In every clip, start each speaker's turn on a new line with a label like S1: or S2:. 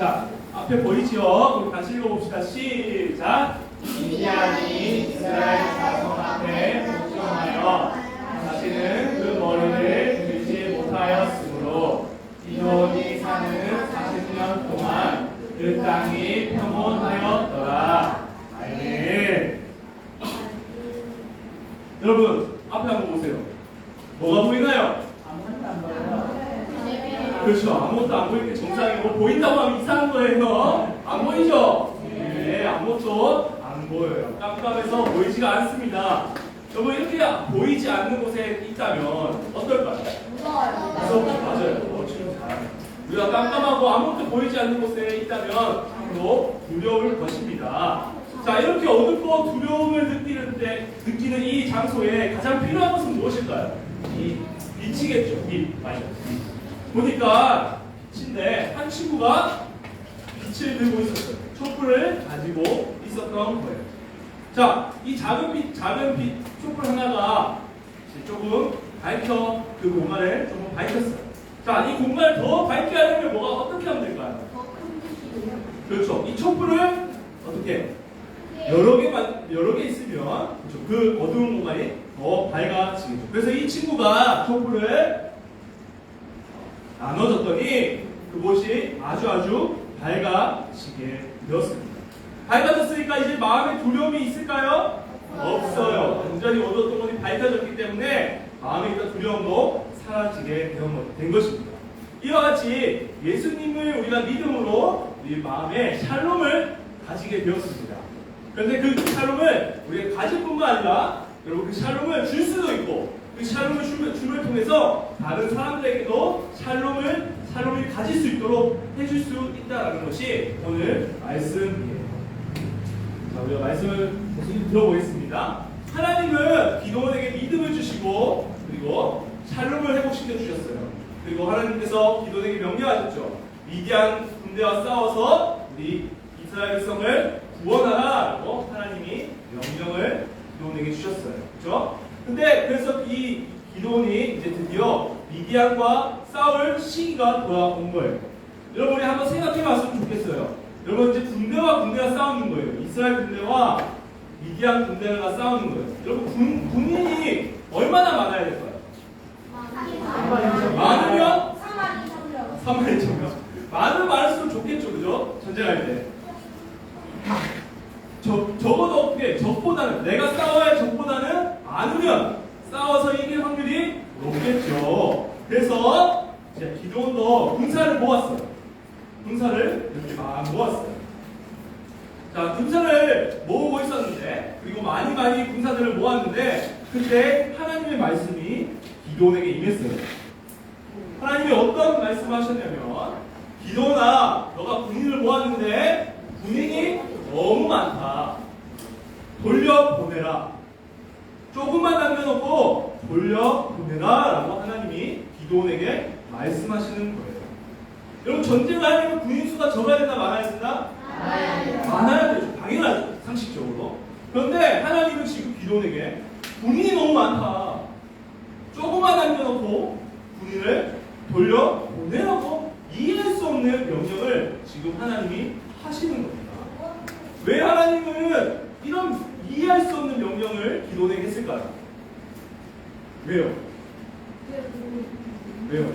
S1: 자, 앞에 보이지요? 우리 같이 읽어봅시다. 시작. 미디안이 이스라엘 자손 앞에 복종하여 자신은 그 머리를 들지 못하였으므로 이혼이 사는 40년 동안 그 땅이 평온하였더라. 아멘. 여러분 앞에 한번 보세요. 뭐가 보이나요? 그렇죠. 아무것도 안 보이는 게 정상이고 보인다고 하면 이상한 거예요. 안 보이죠? 네, 아무것도 안 보여요. 깜깜해서 보이지가 않습니다. 여러분 이렇게 보이지 않는 곳에 있다면 어떨까요? 무섭죠. 맞아요. 어, 지금 잘하네. 우리가 깜깜하고 아무것도 보이지 않는 곳에 있다면 앞으로 두려울 것입니다. 자, 이렇게 어둡고 두려움을 느끼는데, 느끼는 이 장소에 가장 필요한 것은 무엇일까요? 이 빛이겠죠. 빛. 맞아요. 빛. 보니까 빛인데 한 친구가 빛을 들고 있었어요. 촛불을 가지고 있었던 거예요. 자, 이 작은 빛, 작은 빛 촛불 하나가 조금 밝혀 그 공간을 조금 밝혔어요. 자, 이 공간을 더 밝게 하려면 뭐가 어떻게 하면 될까요? 그렇죠. 이 촛불을 어떻게 여러 개만 여러 개 있으면 그렇죠. 그 어두운 공간이 더 밝아지겠죠. 그래서 이 친구가 촛불을 나눠줬더니 그곳이 아주 아주 밝아지게 되었습니다. 밝아졌으니까 이제 마음에 두려움이 있을까요? 없어요. 완전히 어두웠던 것이 밝아졌기 때문에 마음에 있던 두려움도 사라지게 된 것입니다. 이와 같이 예수님을 우리가 믿음으로 우리 마음에 샬롬을 가지게 되었습니다. 그런데 그 샬롬을 우리가 가질 뿐만 아니라 여러분 그 샬롬을 줄 수도 있고 그 샬롬을 줌을, 줌을 통해서 다른 사람들에게도 샬롬을 샬롬을 가질 수 있도록 해줄 수 있다라는 것이 오늘 말씀이에요. 자, 우리가 말씀을 계속 들어보겠습니다. 하나님은 기도원에게 믿음을 주시고 그리고 샬롬을 회복시켜 주셨어요. 그리고 하나님께서 기도원에게 명령하셨죠. 미디안 군대와 싸워서 우리 이스라엘 백성을 구원하라라고 하나님이 명령을 기도원에게 주셨어요. 그렇죠? 근데 그래서 이 기도원이 이제 드디어 미디안과 싸울 시기가 돌아온 거예요. 여러분이 한번 생각해 봤으면 좋겠어요. 여러분 이제 군대와 군대가 싸우는 거예요. 이스라엘 군대와 미디안 군대가 싸우는 거예요. 여러분 군, 군인이 얼마나 많아야 될까요? 많으면 3만 2천 명. 많으면 많을수록 좋겠죠, 그죠? 전쟁할 때. 저, 적어도 어떻게, 적보다는, 내가 싸워야 적보다는 많으면 싸워서 이길 확률이 높겠죠. 그래서, 이제 기도원도 군사를 모았어요. 군사를 이렇게 막 모았어요. 자, 군사를 모으고 있었는데, 그리고 많이 많이 군사들을 모았는데, 그때 하나님의 말씀이 기도원에게 임했어요. 하나님이 어떤 말씀을 하셨냐면, 기도나 너가 군인을 모았는데, 군인이 너무 많다. 돌려보내라. 조금만 남겨놓고 돌려보내라. 라고 하나님이 기도원에게 말씀하시는 거예요. 여러분, 전쟁을 하려면 군인 수가 적어야 된다, 말아야 된다? 많아야 되죠. 당연하죠. 상식적으로. 그런데 하나님은 지금 기도원에게 군인이 너무 많다. 조금만 남겨놓고 군인을 돌려보내라고 이해할 수 없는 명령을 지금 하나님이 하시는 겁니다. 왜 하나님은 이런 이해할 수 없는 명령을 기도원에게 했을까요? 왜요? 왜요?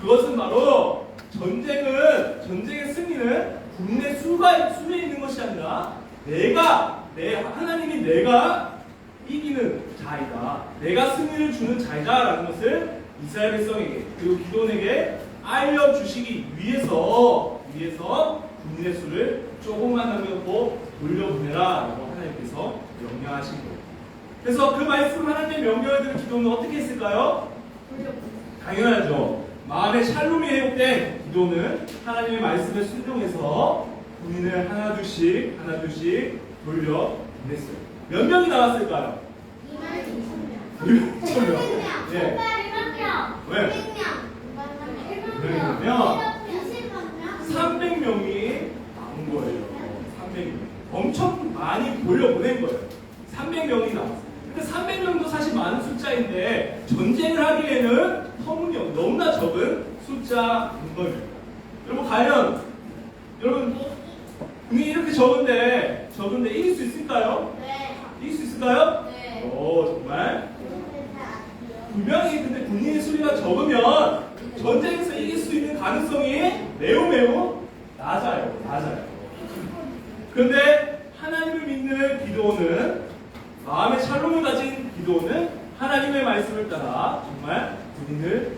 S1: 그것은 바로 전쟁은 전쟁의 승리는 군인의 수가 수에 있는 것이 아니라 내가 내 하나님이 내가 이기는 자이다. 내가 승리를 주는 자이다라는 것을 이스라엘 백성에게 그리고 기도원에게 알려주시기 위해서 위해서 군인의 수를 조금만 남겨놓고 돌려보내라라고 하나님께서 명령하신 거예요. 그래서 그 말씀 하나님의 명령을 들은 기도는 어떻게 했을까요? 당연하죠. 마음에 샬롬이 회복된 기도는 하나님의 말씀에 순종해서 군인을 하나둘씩 하나둘씩 돌려 보냈어요. 몇 명이 나왔을까요? 2만 2천 명. 예. 왜? 300명이 나온 거예요. 300명. 엄청 많이 돌려보낸 거예요. 300명이 나왔어요. 근데 300명도 사실 많은 숫자인데 전쟁을 하기에는 터무니없 너무나 적은 숫자인 거예요. 여러분 과연 여러분 군이 이렇게 적은데 적은데 이길 수 있을까요? 이길 수 있을까요? 오 정말 분명히 근데 군인의 수리가 적으면 전쟁에서 이길 수 있는 가능성이 매우 매우 낮아요. 낮아요. 그런데 하나님을 믿는 기도는 마음의 샬롬을 가진 기도는 하나님의 말씀을 따라 정말 군인을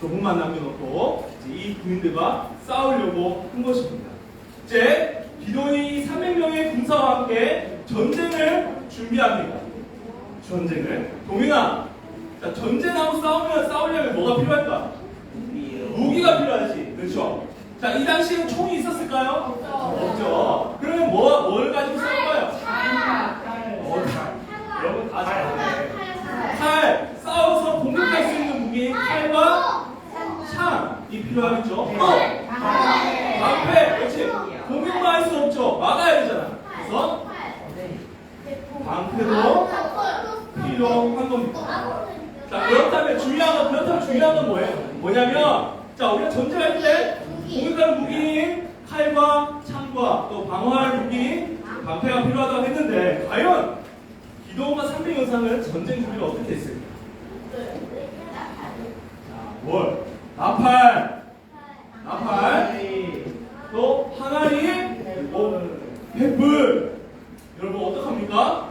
S1: 조금만 남겨놓고 이 군인들과 싸우려고 한 것입니다. 이제 기도원이 300명의 군사와 함께 전쟁을 준비합니다. 전쟁을. 동인아, 자, 전쟁하고 싸우면 싸우려면 뭐가 필요할까? 무기가 필요하지. 그렇죠? 자, 이 당시에는 총이 있었을까요? 없죠. 그러면 뭐, 뭘 가지고 싸울까요? 어, 칼. 여러분 다 잘 아네. 칼, 싸워서 공격할 수 있는 무기, 칼과 창이 필요하겠죠? 또, 방패, 그렇지. 공격만 할 수 없죠. 막아야 되잖아. 그래서 방패도 필요한 겁니다. 자, 그렇다면 중요한 건, 그렇다면 중요한 건 뭐예요? 뭐냐면, 자, 우리가 전쟁할 때 공격하는 무기인 칼과 창과 또 방어할 무기인 방패가 필요하다고 했는데, 과연 기도원과 300 영상은 전쟁 준비가 어떻게 됐을까? 자, 뭘? 나팔, 나팔, 또 항아리, 그리고 횃불. 여러분 어떡합니까?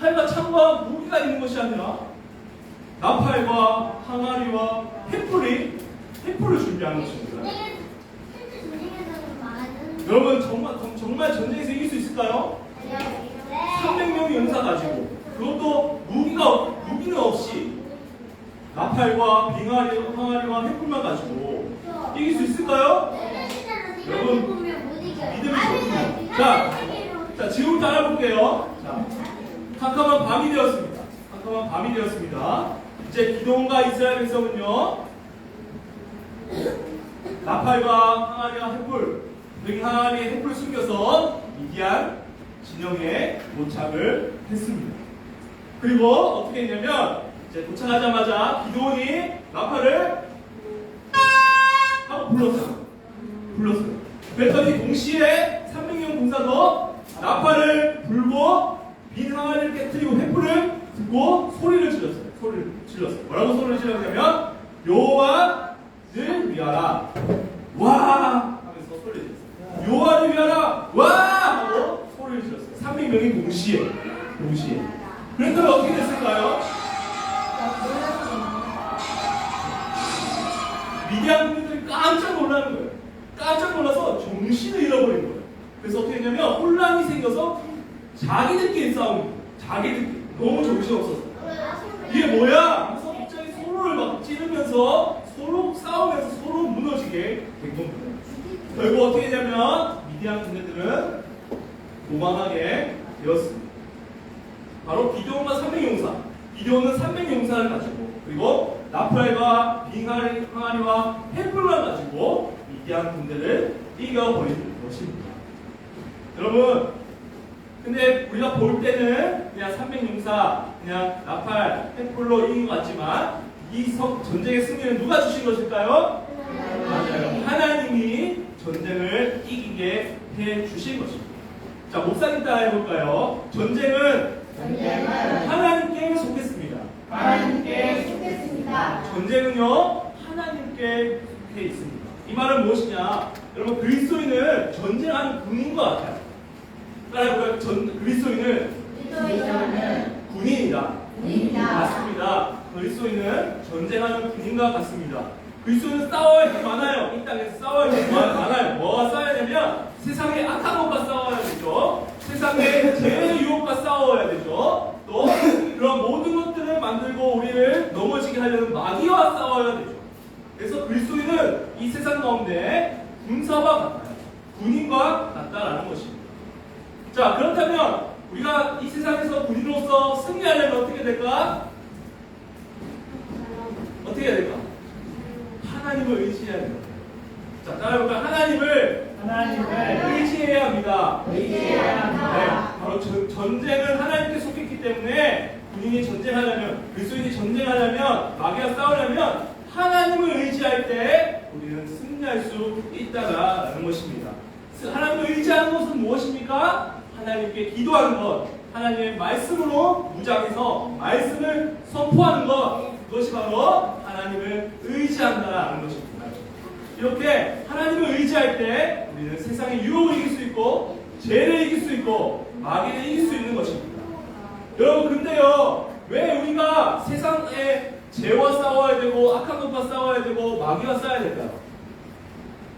S1: 칼과 창과 무기가 있는 것이 아니라 나팔과 항아리와 횃불이 횃불을 준비하는 것입니다. 여러분 정말 정말 전쟁에서 이길 수 있을까요? 300명의 용사 가지고 그것도 무기가 없- 무기는 없이 나팔과 빙하리, 항아리와 횃불만 가지고 이길 수 있을까요? 믿음이 좋군요. 자, 자 지금부터 알아볼게요. 자, 캄캄한 밤이 되었습니다. 캄캄한 밤이 되었습니다. 이제 기동과 이스라엘 백성은요 나팔과 항아리와 횃불 등 항아리에 횃불 숨겨서 미디안 진영에 도착을 했습니다. 그리고 어떻게 했냐면 이제 도착하자마자 기도원이 나팔을 하고 불렀어요. 불렀어요. 그랬더니 동시에 300명 군사도 나팔을 불고 빈 항아리를 깨뜨리고 횃불을 듣고 소리를 질렀어요. 소리를 질렀어요. 뭐라고 소리를 질렀냐면 여호와를 위하라. 와 하면서 소리를 질렀어요. 여호와를 위하라. 와 12명의 명이 동시에 동시에 그랬다면 어떻게 됐을까요? 미디안 분들 깜짝 놀라는 거예요. 깜짝 놀라서 정신을 잃어버린 거예요. 그래서 어떻게 했냐면 혼란이 생겨서 자기들끼리 싸움, 자기들끼리 너무 정신 없었어. 이게 뭐야? 하면서 갑자기 서로를 막 찌르면서 서로 싸우면서 서로 무너지게 된 겁니다. 결국 어떻게 되냐면 미디안 군대들은 도망하게 되었습니다. 바로 기도원과 300용사. 기도원은 300용사를 가지고 그리고 나팔과 빙하리, 항아리와 횃불만 가지고 미디안 군대를 이겨버리는 것입니다. 여러분, 근데 우리가 볼 때는 그냥 300용사, 그냥 나팔, 횃불로 이긴 것 같지만 이 성- 전쟁의 승리는 누가 주신 것일까요? 맞아요. 하나님이 전쟁을 이기게 해 주신 것입니다. 자, 목사님 따라 해볼까요? 전쟁은 하나님께 속했습니다. 전쟁은요 하나님께 속해 있습니다. 이 말은 무엇이냐? 여러분 그리스도인은 전쟁하는 군인과 같아요. 따라해볼까요? 전 그리스도인은 군인이다. 맞습니다. 그리스도인은 전쟁하는 군인과 같습니다. 그리스도인은 싸워야 많아요. 이 땅에서 싸워야 할게 많아요. 뭐가 싸워야 되면 세상의 악한 것과 싸워야 되죠. 세상의 죄의 유혹과 싸워야 되죠. 또 그런 모든 것들을 만들고 우리를 넘어지게 하려는 마귀와 싸워야 되죠. 그래서 그리스도인은 이 세상 가운데 군사와 같아요. 군인과 같다라는 것입니다. 자, 그렇다면 우리가 이 세상에서 우리로서 승리하려면 어떻게 될까? 어떻게 해야 될까? 하나님을 의지해야 됩니다. 자, 따라해볼까요? 하나님을
S2: 하나님을
S1: 의지해야 합니다.
S2: 의지해야 합니다.
S1: 네, 바로 전, 전쟁은 하나님께 속했기 때문에 군인이 전쟁하려면 그리스도인이 전쟁하려면 마귀와 싸우려면 하나님을 의지할 때 우리는 승리할 수 있다라는 것입니다. 하나님을 의지하는 것은 무엇입니까? 하나님께 기도하는 것, 하나님의 말씀으로 무장해서 말씀을 선포하는 것, 그것이 바로 하나님을 의지한다라는 것입니다. 이렇게 하나님을 의지할 때 우리는 세상의 유혹을 이길 수 있고 죄를 이길 수 있고 마귀를 이길 수 있는 것입니다. 여러분 근데요 왜 우리가 세상의 죄와 싸워야 되고 악한 것과 싸워야 되고 마귀와 싸워야 될까요?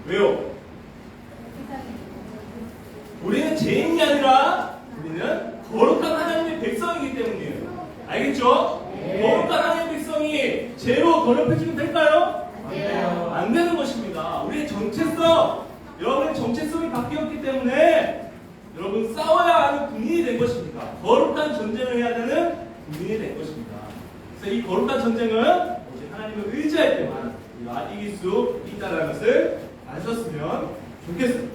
S1: 왜요? 우리는 죄인이 아니라 우리는 거룩한 하나님의 백성이기 때문이에요. 알겠죠?
S2: 네.
S1: 거룩한 하나님의 백성이 죄로 더럽혀지면 될까요?
S2: 안 돼요.
S1: 안 되는 것입니다. 우리의 정체성, 여러분의 정체성이 바뀌었기 때문에 여러분 싸워야 하는 군인이 된 것입니다. 거룩한 전쟁을 해야 되는 군인이 된 것입니다. 그래서 이 거룩한 전쟁은 오직 하나님을 의지할 때만 우리가 이길 수 있다는 것을 아셨으면 좋겠습니다.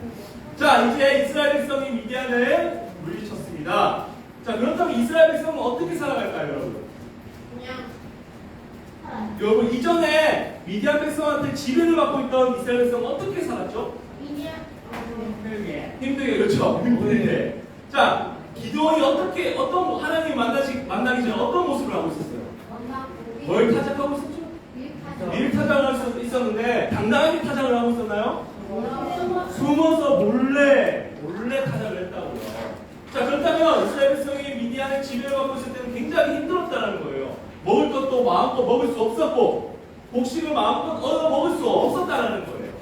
S1: 자, 이제 이스라엘 백성이 미디안을 물리쳤습니다. 자, 그렇다면 이스라엘 백성은 어떻게 살아갈까요, 여러분? 여러분 이전에 미디안 백성한테 지배를 받고 있던 이스라엘 백성은 어떻게 살았죠?
S2: 힘들게
S1: 힘들게 그렇죠. 힘들게. 자 기도원이 어떻게 어떤 하나님 만나시 만나기 전에 어떤 모습을 하고 있었어요? 뭘 타작하고 있었죠? 밀 타작을 할 수 있었는데 당당하게 타작을 하고 있었나요? 숨어서 몰래 몰래 타작을 했다고요. 자 그렇다면 이스라엘 백성이 미디안의 지배를 받고 있을 때는 굉장히 힘들었다는 거예요. 먹을 것도 마음껏 먹을 수 없었고 곡식을 마음껏 얻어 먹을 수 없었다는 거예요.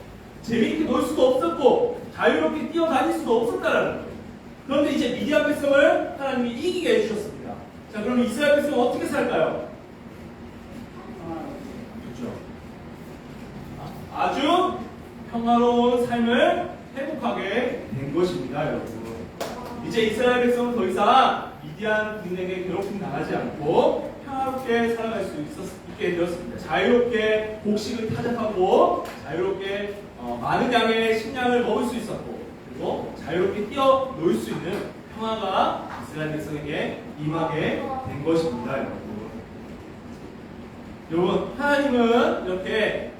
S1: 재미있게 놀 수도 없었고 자유롭게 뛰어다닐 수도 없었다는 거예요. 그런데 이제 미디안 백성을 하나님이 이기게 해주셨습니다. 자 그럼 이스라엘 백성은 어떻게 살까요? 그렇죠. 아주 평화로운 삶을 행복하게 된 것입니다, 여러분. 이제 이스라엘 백성은 더 이상 미디안 군인에게 괴롭힘 당하지 않고 평화롭게 살아갈 수 있었, 있게 되었습니다. 자유롭게 곡식을 타작하고 자유롭게 어, 많은 양의 식량을 먹을 수 있었고 그리고 자유롭게 뛰어 놀 수 있는 평화가 이스라엘 백성에게 임하게 된 것입니다, 여러분. 여러분, 하나님은 이렇게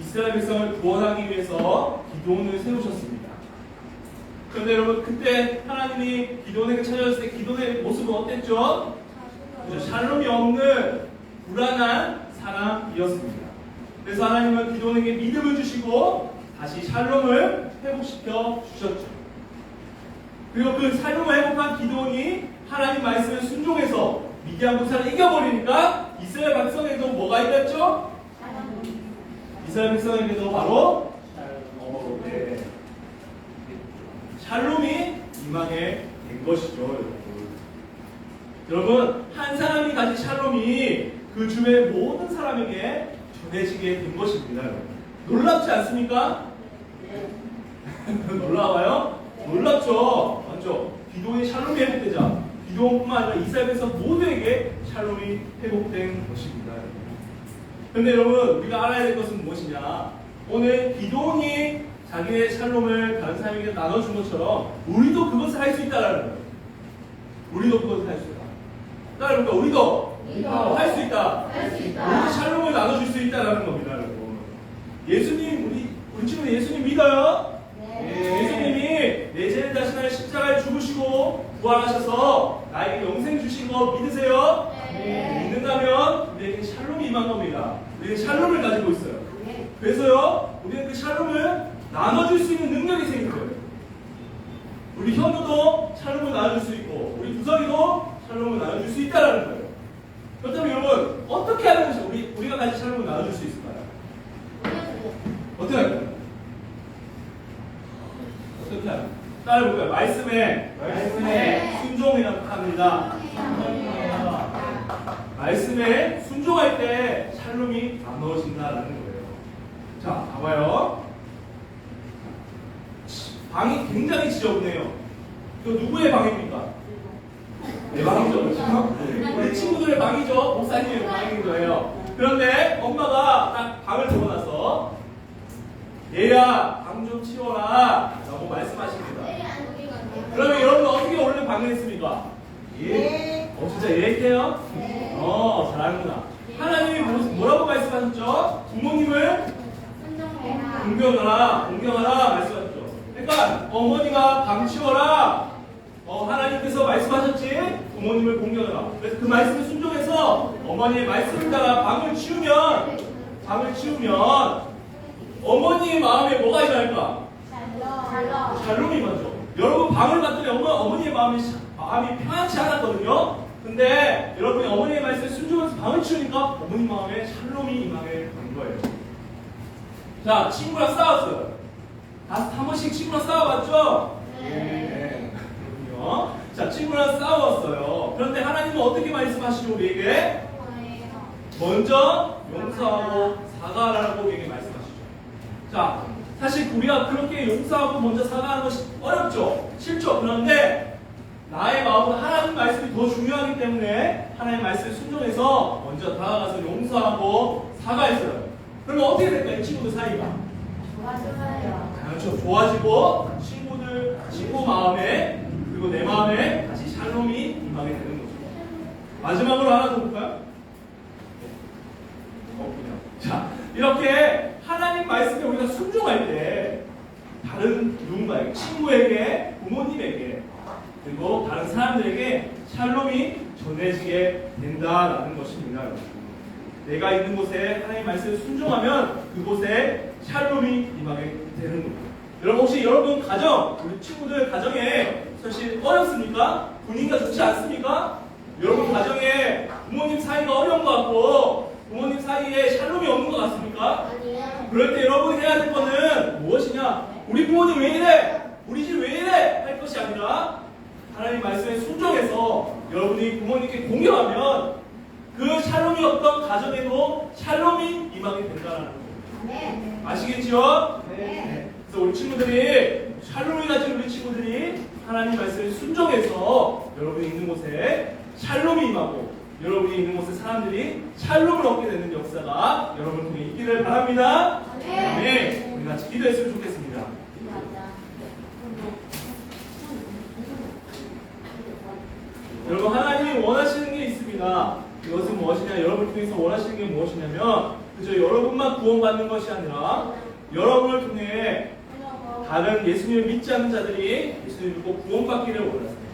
S1: 이스라엘 백성을 구원하기 위해서 기도원을 세우셨습니다. 그런데 여러분, 그때 하나님이 기도원에게 찾아왔을 때 기도원의 모습은 어땠죠? 샬롬이 없는 불안한 사람이었습니다. 그래서 하나님은 기도원에게 믿음을 주시고 다시 샬롬을 회복시켜 주셨죠. 그리고 그 샬롬을 회복한 기도원이 하나님 말씀에 순종해서 미디안 군사를 이겨버리니까 이스라엘 백성에도 뭐가 있었죠? 이스라엘 백성에게도 바로. 샬롬이 임하게 된 것이죠, 여러분. 한 사람이 가진 샬롬이 그 주변의 모든 사람에게 전해지게 된 것입니다. 놀랍지 않습니까? 놀라워요? 놀랍죠? 맞죠? 기도의 샬롬이 회복되자 기도뿐만 아니라 이스라엘 백성 모두에게 샬롬이 회복된 것입니다. 근데 여러분 우리가 알아야 될 것은 무엇이냐? 오늘 기도원이 자기의 샬롬을 다른 사람에게 나눠준 것처럼 우리도 그것을 할 수 있다라는 거예요. 우리도 그것을 할 수 있다. 따라 해볼까? 우리도
S2: 우리도
S1: 할 수 있다.
S2: 할 수 있다.
S1: 우리도 샬롬을 나눠줄 수 있다라는 겁니다, 여러분. 예수님 우리 우리 친구 예수님 믿어요? 네, 예수님이 내 죄를 대신하여 십자가에 죽으시고 부활하셔서 나에게 영생 주신 거 믿으세요?
S2: 네.
S1: 믿는다면 우리에게 샬롬이 임한 겁니다. 우리는 샬롬을 가지고 있어요 우리는 그 샬롬을 나눠줄 수 있는 능력이 생긴 거예요. 우리 현우도 샬롬을 나눠줄 수 있고, 우리 구석이도 샬롬을 나눠줄 수 있다는 거예요. 그렇다면 여러분, 어떻게 하는 것이 우리, 우리가 가진 샬롬을 나눠줄 수 있을까요? 어떻게 할까요? 어떻게 할까요? 따라해볼까요? 말씀에,
S2: 말씀에
S1: 순종이라고 합니다. 말씀에 순종할 때 샬롬이 나눠진다는 거예요. 자, 봐봐요. 방이 굉장히 지저분해요. 그 누구의 방입니까? 내 방이죠? 우리 친구들의 방이죠. 목사님의 방인 거예요. 그런데 엄마가 딱 방을 적어놔서 얘야 방 좀 치워라 라고 말씀하십니다. 그러면 여러분 어떻게 오늘 방을 했습니까? 예. 어 진짜 예약해요? 어 잘하는구나. 하나님이 뭐- 뭐라고 말씀하셨죠? 부모님을 공경하라, 공경하라 말씀하셨죠. 그러니까 어머니가 방 치워라. 어, 하나님께서 말씀하셨지? 부모님을 공경하라. 그래서 그 말씀을 순종해서 어머니의 따라 방을 치우면, 방을 치우면 어머니의 마음에 뭐가 일어날까? 샬롬이 먼저. 여러분 방을 봤더니 어머, 어머니의 마음이 샤- 마음이 편하지 않았거든요. 근데 여러분이 어머니의 말씀에 순종해서 방을 치우니까 어머니 마음에 샬롬이 임하게 된 거예요. 자, 친구랑 싸웠어요. 다한 번씩 친구랑 싸워봤죠? 네. 그렇군요. 자, 친구랑 싸웠어요. 그런데 하나님은 어떻게 말씀하시죠, 우리에게? 먼저 용서하고 사과하라고 우리에게 말씀하시죠. 자, 사실 우리가 그렇게 용서하고 먼저 사과하는 것이 어렵죠. 싫죠. 그런데 나의 마음은 하나님 말씀이 더 중요하기 때문에 하나님 말씀에 순종해서 먼저 다가가서 용서하고 사과했어요. 그러면 어떻게 될까요? 이 친구들 사이가? 그렇죠. 좋아지고 친구들, 친구 마음에 그리고 내 마음에 다시 샬롬이 임하게 되는 거죠. 마지막으로 하나 더 볼까요? 없군요. 자, 이렇게 하나님 말씀에 우리가 순종할 때 다른 누군가에게, 친구에게, 부모님에게, 그리고 다른 사람들에게 샬롬이 전해지게 된다라는 것입니다. 내가 있는 곳에 하나님 말씀을 순종하면 그곳에 샬롬이 임하게 되는 겁니다. 여러분 혹시 여러분 가정, 우리 친구들 가정에 사실 어렵습니까? 분위기가 좋지 않습니까? 여러분 가정에 부모님 사이가 어려운 것 같고 부모님 사이에 샬롬이 없는 것 같습니까? 그럴 때 여러분이 해야 될 거는 무엇이냐? 우리 부모님 왜 이래? 우리 집 왜 이래? 할 것이 아니라 하나님 말씀에 순종해서 여러분이 부모님께 공경하면 그 샬롬이 없던 가정에도 샬롬이 임하게 된다는 겁니다. 아시겠죠?
S2: 네.
S1: 그래서 우리 친구들이 샬롬이 가진 우리 친구들이 하나님 말씀에 순종해서 여러분이 있는 곳에 샬롬이 임하고 여러분이 있는 곳에 사람들이 샬롬을 얻게 되는 역사가 여러분 통해 있기를 바랍니다. 네. 우리 같이 기도했으면 좋겠습니다. 여러분 하나님이 원하시는 게 있습니다. 이것은 무엇이냐? 여러분을 통해서 원하시는 게 무엇이냐면 그저 여러분만 구원받는 것이 아니라 여러분을 통해 다른 예수님을 믿지 않는 자들이 예수님을 믿고 구원받기를 원하세요.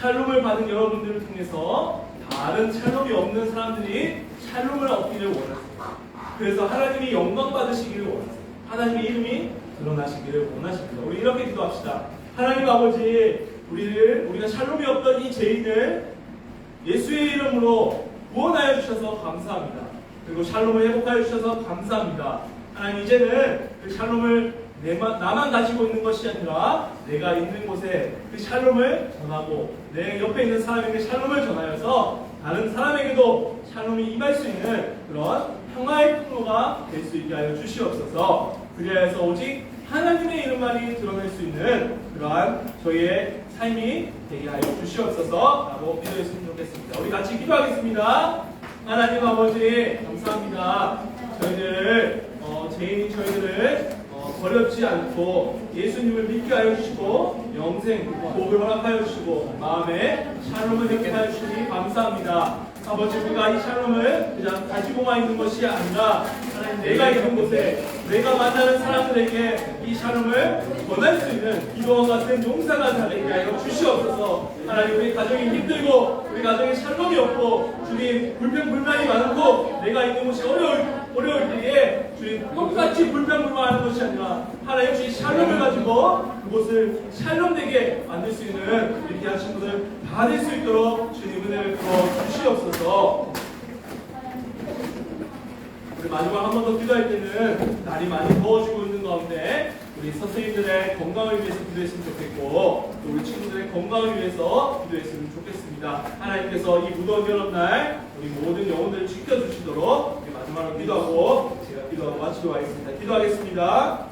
S1: 샬롬을 받은 여러분들을 통해서 다른 샬롬이 없는 사람들이 샬롬을 얻기를 원하세요. 그래서 하나님이 영광 받으시기를 원하세요. 하나님의 이름이 드러나시기를 원하십니다. 우리 이렇게 기도합시다. 하나님 아버지, 우리를 우리가 샬롬이 없던 이 죄인을 예수의 이름으로 구원하여 주셔서 감사합니다. 그리고 샬롬을 회복하여 주셔서 감사합니다. 하나님 이제는 그 샬롬을 내만, 나만 가지고 있는 것이 아니라 내가 있는 곳에 그 샬롬을 전하고 내 옆에 있는 사람에게 샬롬을 전하여서 다른 사람에게도 샬롬이 임할 수 있는 그런 평화의 통로가 될 수 있게 하여 주시옵소서. 그리하여서 오직 하나님의 이름만이 드러낼 수 있는 그러한 저희의 삶이 되게 하여 주시옵소서 라고 기도했으면 좋겠습니다. 우리 같이 기도하겠습니다. 하나님 아버지 감사합니다. 저희들 어, 죄인인 저희들을 어, 버렸지 않고 예수님을 믿게 하여 주시고 영생 복을 허락하여 주시고 마음에 샬롬을 느끼게 하여 주시니 감사합니다. 아버지 우리가 이 샬롬을 그냥 가지고만 있는 것이 아니라 내가 있는 곳에 내가 만나는 사람들에게 이 샬롬을 전할 수 있는 기도와 같은 용사가 되게 하여 주시옵소서. 하나님 우리 가정이 힘들고 우리 가정에 샬롬이 없고 주님 불평 불만이 많고 내가 있는 곳이 어려울, 어려울 때에 주님 똑같이 불평불만 하는 것이 아니라 하나님 주신 샬롬을 가지고 그곳을 샬롬되게 만들 수 있는 우리 귀한 친구들 다될 수 있도록 주님 은혜를 부어 주시옵소서 우리 마지막 한 번 더 기도할 때는 날이 많이 더워지고 있는 가운데 우리 선생님들의 건강을 위해서 기도했으면 좋겠고 또 우리 친구들의 건강을 위해서 기도했으면 좋겠습니다. 하나님께서 이 무더운 여름날 우리 모든 영혼들을 지켜주시도록 우리 마지막으로 기도하고 기도하고 마치도록 하겠습니다. 기도하겠습니다.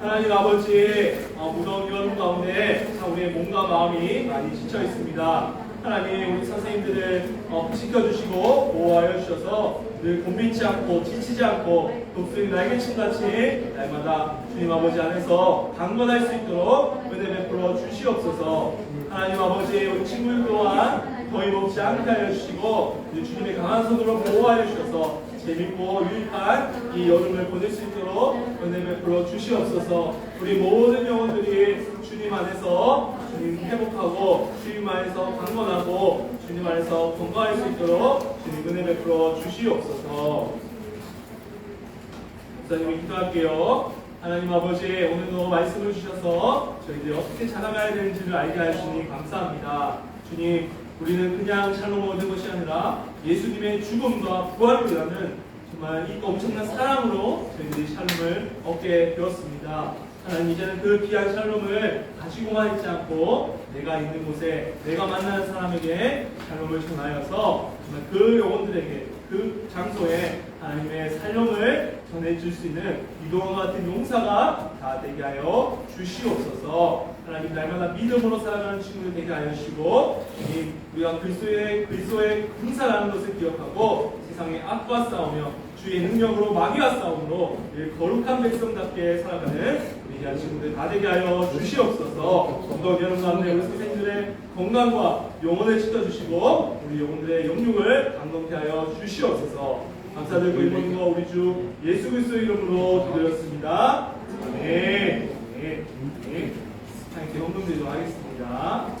S1: 하나님 아버지 어, 무더운 여름 가운데 참 우리의 몸과 마음이 많이 지쳐 있습니다. 하나님 우리 선생님들을 어, 지켜주시고 보호하여 주셔서 늘 곤비치 않고 지치지 않고 독수리 날개춤같이 날마다 주님 아버지 안에서 강건할 수 있도록 은혜 베풀어 주시옵소서 하나님 아버지 우리 친구들 또한 거의 먹지 않게 하여 주시고 주님의 강한 손으로 보호하여 주셔서 재밌고 유익한 이 여름을 보낼 수 있도록 은혜 베풀어 주시옵소서 우리 모든 영혼들이 주님 안에서 주님 회복하고 주님 안에서 강건하고 주님 안에서 건강할 수 있도록 주님 은혜 베풀어 주시옵소서 목사님이 기도할게요. 하나님 아버지 오늘도 말씀을 주셔서 저희들이 어떻게 자라가야 되는지를 알게 하시니 감사합니다. 주님 우리는 그냥 샬롬을 얻은 것이 아니라 예수님의 죽음과 부활을 위하는 정말 이 엄청난 사랑으로 저희들이 샬롬을 얻게 되었습니다. 하나님 이제는 그 귀한 샬롬을 가지고만 있지 않고 내가 있는 곳에 내가 만나는 사람에게 샬롬을 전하여서 정말 그 영혼들에게 그 장소에 하나님의 살림을 전해줄 수 있는 이동과 같은 용사가 다 되게 하여 주시옵소서. 하나님 날마다 믿음으로 살아가는 친구들 되게 하여 주시고 우리가 그리스도의 그리스도의 군사라는 것을 기억하고 세상의 악과 싸우며 주의 능력으로 마귀와 싸움으로 늘 거룩한 백성답게 살아가는 우리 귀한 친구들 다 되게 하여 주시옵소서. 건강 여름 가운데 우리 선생님들의 건강과 영혼을 지켜주시고 우리 영혼들의 영육을 강건케 하여 주시옵소서. 감사드리고 거 우리 주 예수 그리스도 이름으로 기도했습니다. 아멘. 네. 네. 자, 이렇게 헌금드리도록 하겠습니다.